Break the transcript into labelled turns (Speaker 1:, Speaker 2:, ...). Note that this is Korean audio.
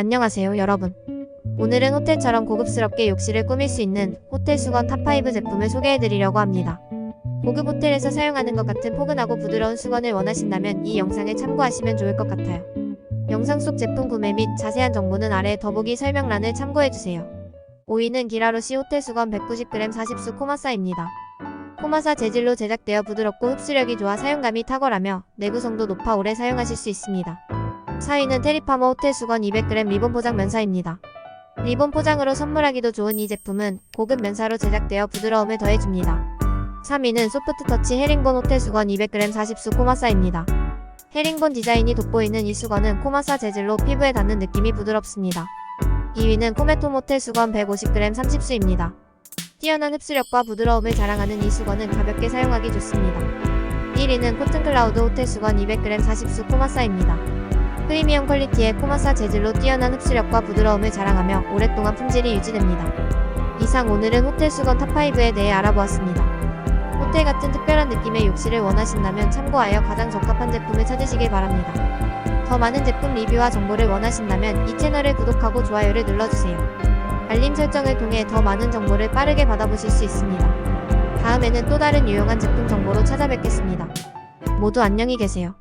Speaker 1: 안녕하세요, 여러분. 오늘은 호텔처럼 고급스럽게 욕실을 꾸밀 수 있는 호텔 수건 탑5 제품을 소개해드리려고 합니다. 고급 호텔에서 사용하는 것 같은 포근하고 부드러운 수건을 원하신다면 이 영상을 참고하시면 좋을 것 같아요. 영상 속 제품 구매 및 자세한 정보는 아래 더보기 설명란을 참고해주세요. 5위는 기라로시 호텔 수건 190g 40수 코마사입니다. 코마사 재질로 제작되어 부드럽고 흡수력이 좋아 사용감이 탁월하며 내구성도 높아 오래 사용하실 수 있습니다. 4위는 테리파머 호텔 수건 200g 리본 포장 면사입니다. 리본 포장으로 선물하기도 좋은 이 제품은 고급 면사로 제작되어 부드러움을 더해줍니다. 3위는 소프트 터치 헤링본 호텔 수건 200g 40수 코마사입니다. 헤링본 디자인이 돋보이는 이 수건은 코마사 재질로 피부에 닿는 느낌이 부드럽습니다. 2위는 코메토 모텔 수건 150g 30수입니다. 뛰어난 흡수력과 부드러움을 자랑하는 이 수건은 가볍게 사용하기 좋습니다. 1위는 코튼 클라우드 호텔 수건 200g 40수 코마사입니다. 프리미엄 퀄리티의 코마사 재질로 뛰어난 흡수력과 부드러움을 자랑하며 오랫동안 품질이 유지됩니다. 이상 오늘은 호텔 수건 탑5에 대해 알아보았습니다. 호텔 같은 특별한 느낌의 욕실을 원하신다면 참고하여 가장 적합한 제품을 찾으시길 바랍니다. 더 많은 제품 리뷰와 정보를 원하신다면 이 채널을 구독하고 좋아요를 눌러주세요. 알림 설정을 통해 더 많은 정보를 빠르게 받아보실 수 있습니다. 다음에는 또 다른 유용한 제품 정보로 찾아뵙겠습니다. 모두 안녕히 계세요.